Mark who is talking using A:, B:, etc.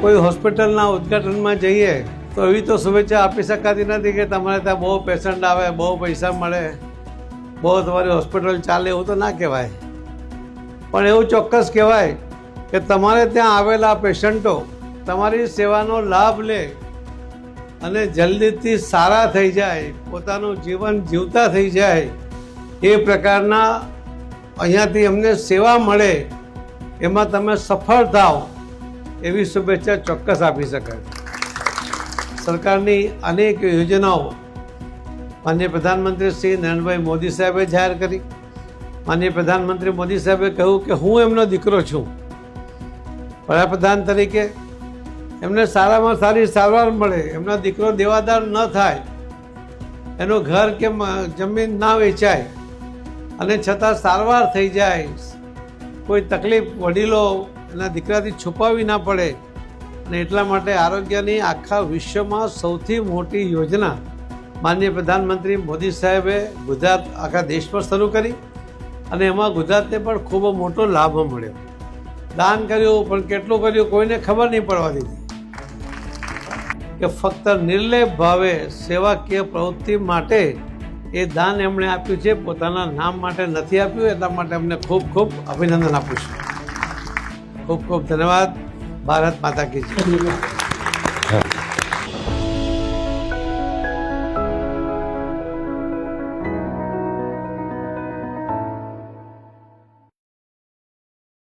A: કોઈ હોસ્પિટલના ઉદ્ઘાટનમાં જઈએ, તો એવી તો શુભેચ્છા આપી શકાતી નથી કે તમારે ત્યાં બહુ પેશન્ટ આવે, બહુ પૈસા મળે, બહુ તમારી હોસ્પિટલ ચાલે એવું તો ના કહેવાય. પણ એવું ચોક્કસ કહેવાય કે તમારે ત્યાં આવેલા પેશન્ટો તમારી સેવાનો લાભ લે અને જલ્દીથી સારા થઈ જાય, પોતાનું જીવન જીવતા થઈ જાય, એ પ્રકારના અહીંયાથી અમને સેવા મળે, એમાં તમે સફળ થાઓ એવી શુભેચ્છા ચોક્કસ આપી શકાય. સરકારની અનેક યોજનાઓ માન્ય પ્રધાનમંત્રી શ્રી નરેન્દ્રભાઈ મોદી સાહેબે જાહેર કરી. માન્ય પ્રધાનમંત્રી મોદી સાહેબે કહ્યું કે હું એમનો દીકરો છું. વડાપ્રધાન તરીકે એમને સારામાં સારી સારવાર મળે, એમનો દીકરો દેવાદાર ન થાય, એનું ઘર કે જમીન ના વેચાય, અને છતાં સારવાર થઈ જાય, કોઈ તકલીફ, વડીલો એના દીકરાથી છુપાવી ના પડે. અને એટલા માટે આરોગ્યની આખા વિશ્વમાં સૌથી મોટી યોજના માનનીય પ્રધાનમંત્રી મોદી સાહેબે ગુજરાત આખા દેશમાં શરૂ કરી અને એમાં ગુજરાતને પણ ખૂબ મોટો લાભ મળ્યો. દાન કર્યું, પણ કેટલું કર્યું કોઈને ખબર નહીં પડવા દીધી. કે ફક્ત નિર્લેપ ભાવે સેવાકીય પ્રવૃત્તિ માટે એ દાન એમણે આપ્યું છે, પોતાના નામ માટે નથી આપ્યું, એટલા માટે અમને ખૂબ ખૂબ અભિનંદન આપું છું. ખૂબ ખૂબ ધન્યવાદ. ભારત માતા કી જય.